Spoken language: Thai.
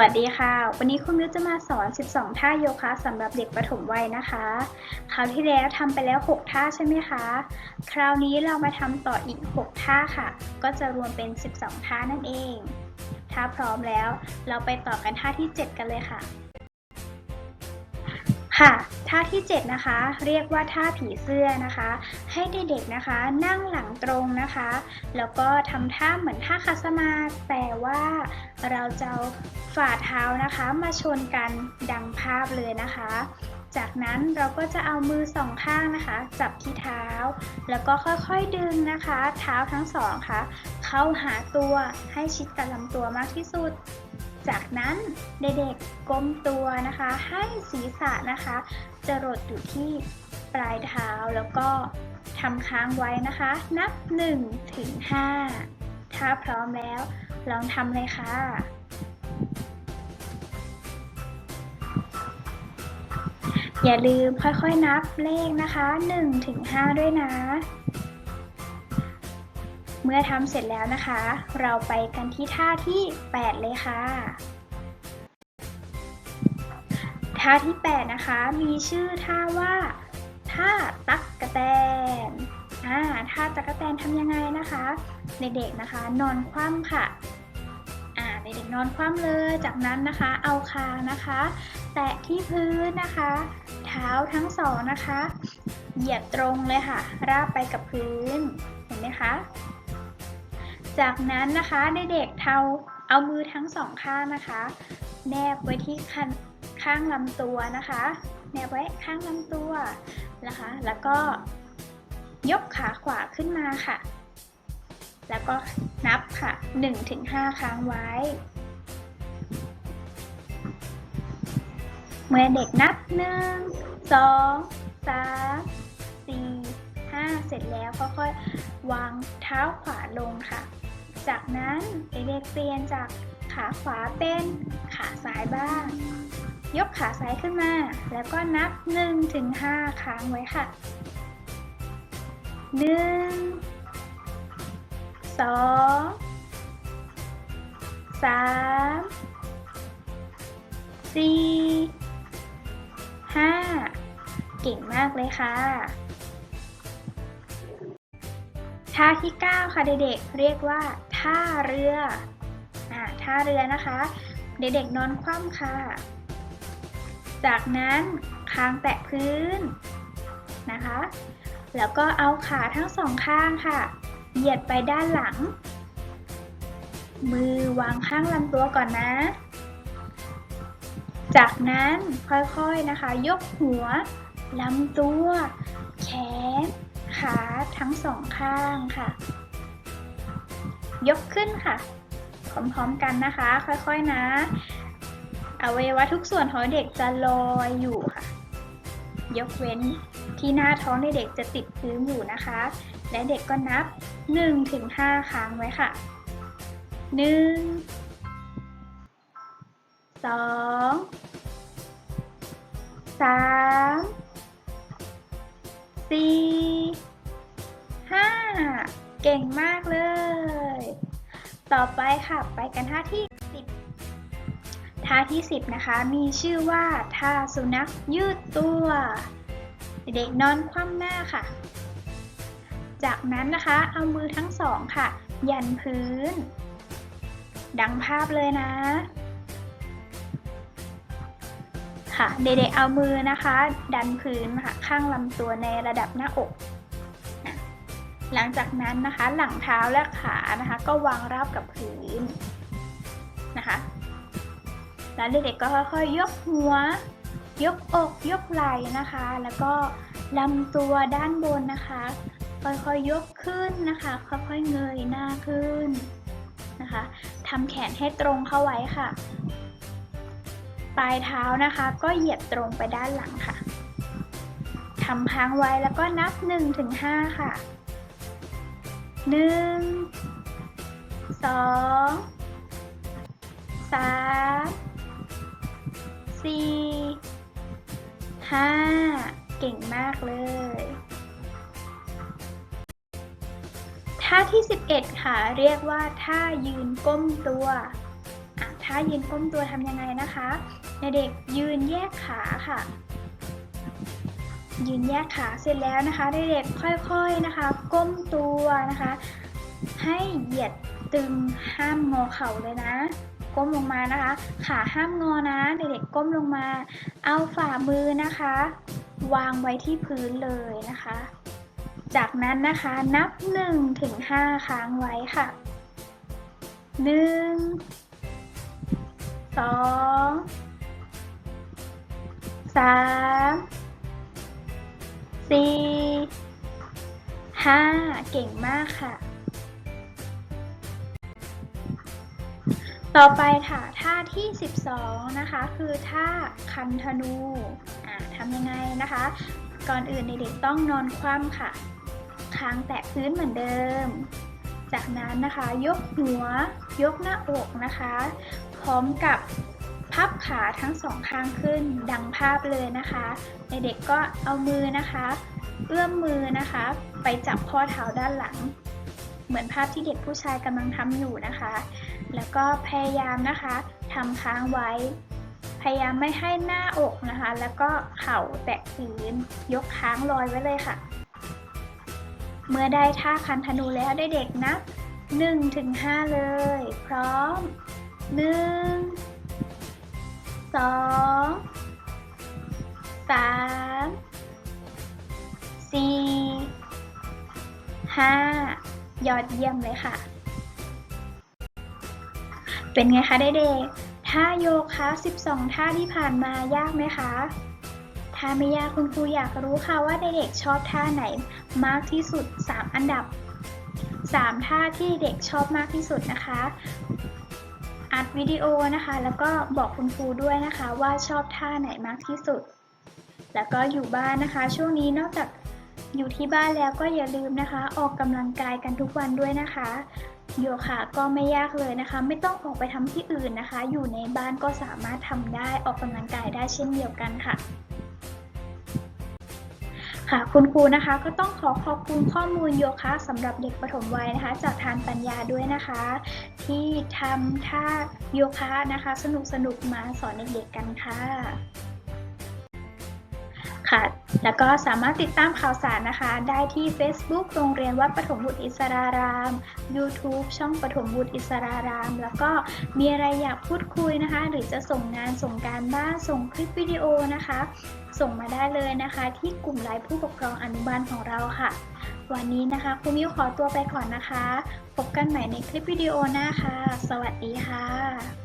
วัสดีค่ะ วันนี้คุณมิวจะมาสอน 12 ท่าโยคะสำหรับเด็กประถมวัยนะคะ คราวที่แล้วทำไปแล้ว 6 ท่าใช่ไหมคะ คราวนี้เรามาทำต่ออีก 6 ท่าค่ะ ก็จะรวมเป็น 12 ท่านั่นเอง ถ้าพร้อมแล้ว เราไปต่อกันท่าที่ 7 กันเลยค่ะ ค่ะท่าที่ 7 นะคะ เรียกว่าท่าผีเสื้อนะคะ ให้เด็กๆนะคะนั่งหลังตรงนะคะ แล้วก็ทำท่าเหมือนท่าคาสมาแต่ว่าเราจะฝ่าเท้านะคะมาชนกันดังภาพเลยนะคะ จากนั้นเราก็จะเอามือสองข้างนะคะ จับที่เท้า แล้วก็ค่อยๆดึงนะคะ เท้าทั้งสองค่ะ เข้าหาตัวให้ชิดกับลำตัวมากที่สุด จากนั้นเด็กๆก้มตัวนะคะ ให้ศีรษะนะคะ จะรดอยู่ที่ปลายเท้าแล้วก็ทำค้างไว้นะคะ นับ1ถึง5ถ้าพร้อมแล้ว ลองทำเลยค่ะอย่าลืมค่อยๆนับเลขนะคะ1ถึง5ด้วยนะ เมื่อทำเสร็จแล้วนะคะ เราไปกันที่ท่าที่ 8 เลยค่ะ ท่าที่ 8 นะคะ มีชื่อท่าว่า ท่าตักกะแตนอ่าท่าตักกะแตนทำยังไงนะคะเด็กๆนะคะ นอนคว่ำค่ะอ่าเด็กๆนอนคว่ำเลยจากนั้นนะคะ เอาคางนะคะ แตะที่พื้นนะคะ เท้าทั้งสองนะคะ เหยียดตรงเลยค่ะ ราบไปกับพื้นเห็นไหมคะ จากนั้นนะคะเด็กๆเทาเอามือทั้งสองข้างนะคะ แนบไว้ที่ข้างลำตัวนะคะ แนบไว้ข้างลำตัวนะคะ แล้วก็ยกขาขวาขึ้นมาค่ะ แล้วก็นับค่ะ 1-5 ครั้งไว้ เมื่อเด็กนับ 1 2 3 4 5 เสร็จแล้วก็ค่อยวางเท้าขวาลงค่ะ จากนั้นเด็กๆเปลี่ยนจากขาขวาเป็นขาซ้ายบ้าง ยกขาซ้ายขึ้นมา แล้วก็นับ1ถึง5ครั้งไว้ค่ะ 1 2 3 4 5 เก่งมากเลยค่ะ ท่าที่ 9 ค่ะเด็กๆ เรียกว่า ท่าเรืออ่าท่าเรือนะคะ เด็กๆนอนคว่ำค่ะ จากนั้นคางแตะพื้นนะคะ แล้วก็เอาขาทั้งสองข้างค่ะ เหยียดไปด้านหลัง มือวางข้างลำตัวก่อนนะ จากนั้นค่อยๆนะคะ ยกหัวลำตัว แขน ขาทั้งสองข้างค่ะ ยกขึ้นค่ะ พร้อมๆกันนะคะ ค่อยๆนะอวัยวะทุกส่วนของเด็กจะลอยอยู่ค่ะ ยกเว้นที่หน้าท้องในเด็กจะติดพื้นอยู่นะคะ และเด็กก็นับ 1-5 ครั้งไว้ค่ะ 1 2 3สี่ห้าเก่งมากเลย ต่อไปค่ะ ไปกันท่าที่สิบท่าที่สิบนะคะ มีชื่อว่าท่าสุนัขยืดตัว เด็กนอนคว่ำหน้าค่ะ จากนั้นนะคะ เอามือทั้งสองค่ะ ยันพื้น ดังภาพเลยนะ ค่ะ เด็กๆเอามือนะคะ ดันพื้นค่ะข้างลำตัวในระดับหน้าอก หลังจากนั้นนะคะหลังเท้าและขานะคะก็วางราบกับพื้นนะคะ แล้วเด็กๆก็ค่อยๆยกหัว ยกอกยกไหล่นะคะ แล้วก็ลำตัวด้านบนนะคะ ค่อยๆยกขึ้นนะคะ ค่อยๆเงยหน้าขึ้นนะคะทำแขนให้ตรงเข้าไว้ค่ะ ปลายเท้านะคะ ก็เหยียดตรงไปด้านหลังค่ะทำค้างไว้แล้วก็นับ1-5ค่ะ 1ถึง5ค่ะ1 2 3 4 5เก่งมากเลย ท่าที่ 11 ค่ะ เรียกว่าท่ายืนก้มตัวอ่ายืนก้มตัวทำยังไงนะคะ เด็กยืนแยกขาค่ะ ยืนแยกขาเสร็จแล้วนะคะเด็กๆค่อยๆนะคะ ก้มตัวนะคะ ให้เหยียดตึงห้ามงอเข่าเลยนะ ก้มลงมานะคะ ขาห้ามงอนะ เด็กๆก้มลงมา เอาฝ่ามือนะคะ วางไว้ที่พื้นเลยนะคะ จากนั้นนะคะนับ1ถึง5ค้างไว้ค่ะ 1 2 3 4 5เก่งมากค่ะ ต่อไปค่ะท่าที่ 12 นะคะ คือท่าคันธนูทำยังไงนะคะ ก่อนอื่นเด็กๆต้องนอนคว่ำค่ะคางแตะพื้นเหมือนเดิม จากนั้นนะคะ ยกหัว ยกหน้าอกนะคะ พร้อมกับ พับขาทั้งสองข้างขึ้นดังภาพเลยนะคะ เด็กๆก็เอามือนะคะเอื้อมมือนะคะ ไปจับข้อเท้าด้านหลัง เหมือนภาพที่เด็กผู้ชายกำลังทำอยู่นะคะ แล้วก็พยายามนะคะทำค้างไว้ พยายามไม่ให้หน้าอกนะคะ แล้วก็เข่าแตะพื้นยกค้างลอยไว้เลยค่ะ เมื่อได้ท่าคันธนูแล้วได้เด็กนับ1ถึง5เลย พร้อม 1 2 3 4 5ยอดเยี่ยมเลยค่ะ เป็นไงคะเด็กๆท่าโยคะ12 ท่าที่ผ่านมายากไหมคะถ้าไม่ยากคุณครูอยากรู้ค่ะว่าเด็กๆชอบท่าไหนมากที่สุด 3 อันดับ 3 ท่าที่เด็กชอบมากที่สุดนะคะ อัดวิดีโอนะคะ แล้วก็บอกคุณครูด้วยนะคะว่าชอบท่าไหนมากที่สุด แล้วก็อยู่บ้านนะคะ ช่วงนี้นอกจากอยู่ที่บ้านแล้วก็อย่าลืมนะคะ ออกกำลังกายกันทุกวันด้วยนะคะโยคะก็ไม่ยากเลยนะคะ ไม่ต้องออกไปทำที่อื่นนะคะ อยู่ในบ้านก็สามารถทำได้ออกกำลังกายได้เช่นเดียวกันค่ะ ค่ะคุณครูนะคะก็ต้องขอขอบคุณข้อมูลโยคะสำหรับเด็กปฐมวัยนะคะ จากทานปัญญาด้วยนะคะ ที่ทำท่าโยคะนะคะ สนุกสนุกมาสอนเด็กๆกันค่ะ ค่ะ แล้วก็สามารถติดตามข่าวสารนะคะ ได้ที่ Facebook โรงเรียนวัดปฐมบุตรอิสราราม YouTube ช่องปฐมบุตรอิสราราม แล้วก็มีอะไรอยากพูดคุยนะคะ หรือจะส่งงานส่งการบ้านส่งคลิปวิดีโอนะคะ ส่งมาได้เลยนะคะ ที่กลุ่มไลน์ผู้ปกครองอนุบาลของเราค่ะ วันนี้นะคะครูมิวขอตัวไปก่อนนะคะ พบกันใหม่ในคลิปวิดีโอหน้าค่ะ สวัสดีค่ะ